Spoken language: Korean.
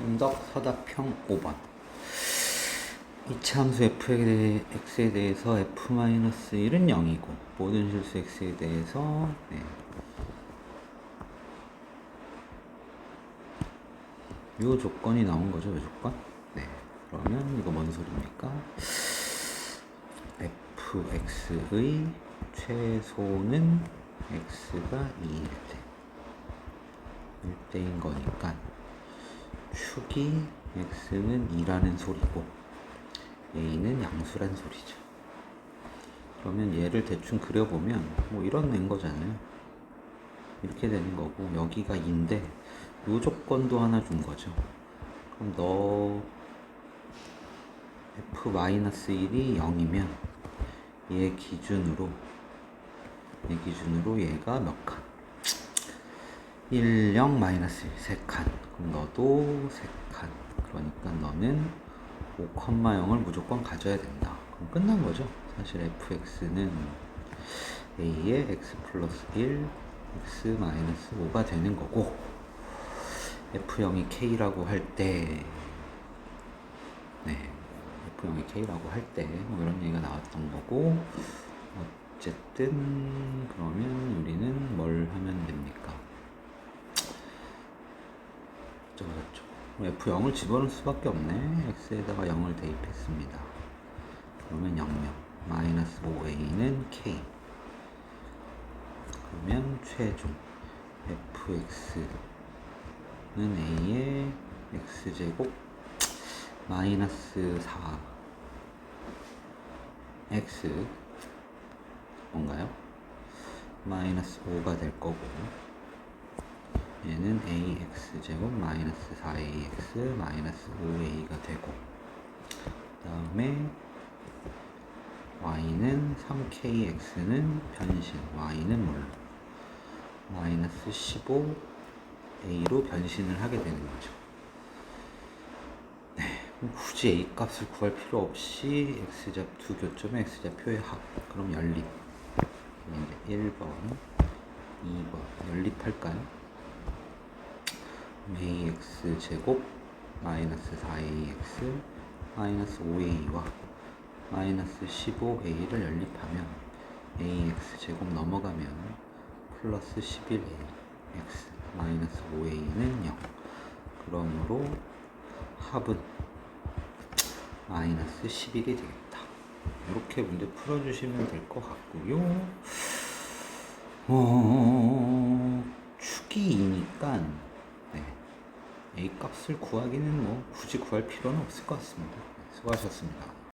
순덕 서답형 5번 이차 함수 f에 x에 대해서 f-1은 0이고 모든 실수 x에 대해서 네. 요 조건이 나온 거죠, 요 조건? 네. 그러면 이거 뭔 소리입니까? fx의 최소는 x가 2일 때 1대인 거니까 축이 x는 2라는 소리고 a는 양수란 소리죠. 그러면 얘를 대충 그려보면 뭐 이런 낸 거잖아요. 이렇게 되는 거고 여기가 2인데 요 조건도 하나 준 거죠. 그럼 너 f-1이 0이면 얘 기준으로 얘 기준으로 얘가 몇 칸? 1, 0, 마이너스 1, 3칸. 그럼 너도 3칸. 그러니까 너는 5,0을 무조건 가져야 된다. 그럼 끝난 거죠. 사실 fx는 a의 x 플러스 1, x 마이너스 5가 되는 거고 f0이 k라고 할 때, 네, f0이 k라고 할 때, 뭐 이런 얘기가 나왔던 거고, 어쨌든, 그러면 우리는 뭘 하면 됩니까? 어쩌고저쩌고. F0을 집어넣을 수밖에 없네. X에다가 0을 대입했습니다. 그러면 0, 0. 마이너스 5A는 K. 그러면 최종 fx는 a의 x제곱 마이너스 4 x 뭔가요? 마이너스 5가 될 거고 얘는 ax 제곱 마이너스 4ax 마이너스 5a가 되고 그 다음에 y는 3kx는 변신 y는 뭘로 마이너스 15a로 변신을 하게 되는 거죠. 네, 굳이 a 값을 구할 필요 없이 x좌 두 교점의 x좌표의 합 그럼 연립. 이제 1번 2번 연립할까요? Ax 제곱 마이너스 4ax 마이너스 5a와 마이너스 15a를 연립하면 ax 제곱 넘어가면 플러스 11a x 마이너스 5a는 0 그러므로 합은 마이너스 11이 되겠다 이렇게 문제 풀어주시면 될 것 같고요 어, 축이 2니까 네. A 값을 구하기는 뭐 굳이 구할 필요는 없을 것 같습니다. 수고하셨습니다